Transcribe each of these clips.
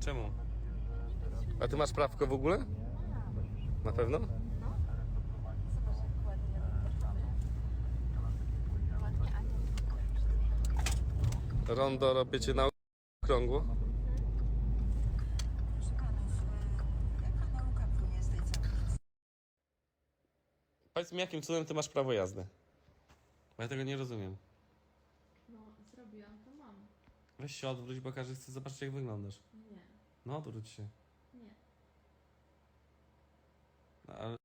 Czemu? A ty masz prawko w ogóle? Na pewno? Rondo robicie na okrągło? Jaka nauka płynie z tej całej Powiedz mi, jakim cudem ty masz prawo jazdy? Bo ja tego nie rozumiem. No, zrobiłam, to mam. Weź się odwróć, bo każdy chce zobaczyć, jak wyglądasz. No odwróć się. nie. No, ale...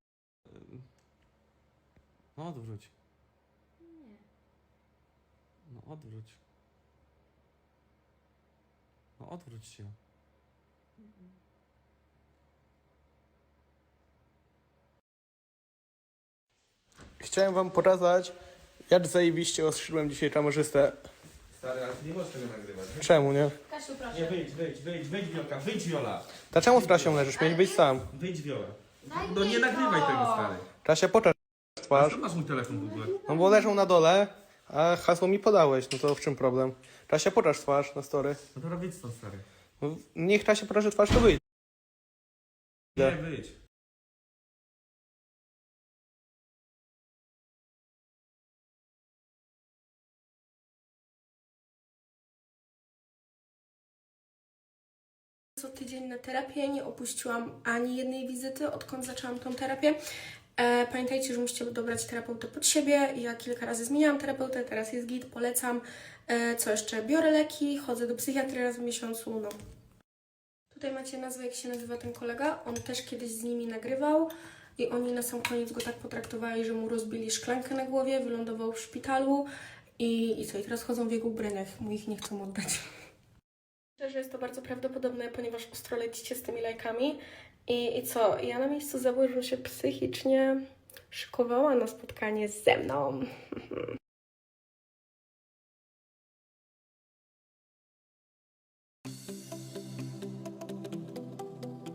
No odwróć. Nie. No odwróć. No odwróć się. Chciałem wam pokazać, jak zajebiście ostrzyłem dzisiaj kamerzystę. Stary, ale ty nie możesz tego nagrywać. Czemu, nie? Kasiu, proszę. Nie, wyjdź, wyjdź, wyjdź, wyjdź Wiolka, wyjdź Wiola. Dlaczego z Kasią leżysz? Miałeś być sam. Wyjdź Wiola. Daj No nie mi nagrywaj to. tego, stary. Kasia, pokaż A twarz. skąd masz mój telefon w ogóle? No bo leżą na dole, a hasło mi podałeś. No to w czym problem? Kasia, pokaż twarz na story. No to wyjdź stąd, stary. No, niech Kasia pokaże twarz, to wyjdzie. Nie, wyjdź. Tydzień na terapię. Nie opuściłam ani jednej wizyty, odkąd zaczęłam tą terapię. E, pamiętajcie, że musicie dobrać terapeutę pod siebie. Ja kilka razy zmieniałam terapeutę, teraz jest git, polecam. E, co jeszcze? Biorę leki, chodzę do psychiatry raz w miesiącu. No. Tutaj macie nazwę, jak się nazywa ten kolega. On też kiedyś z nimi nagrywał i oni na sam koniec go tak potraktowali, że mu rozbili szklankę na głowie, wylądował w szpitalu i, i co? I teraz chodzą w jego ubraniach, mu ich nie chcą oddać. Myślę, że jest to bardzo prawdopodobne, ponieważ ostro lecicie z tymi lajkami. I, I co? Ja na miejscu założę się psychicznie szykowała na spotkanie ze mną.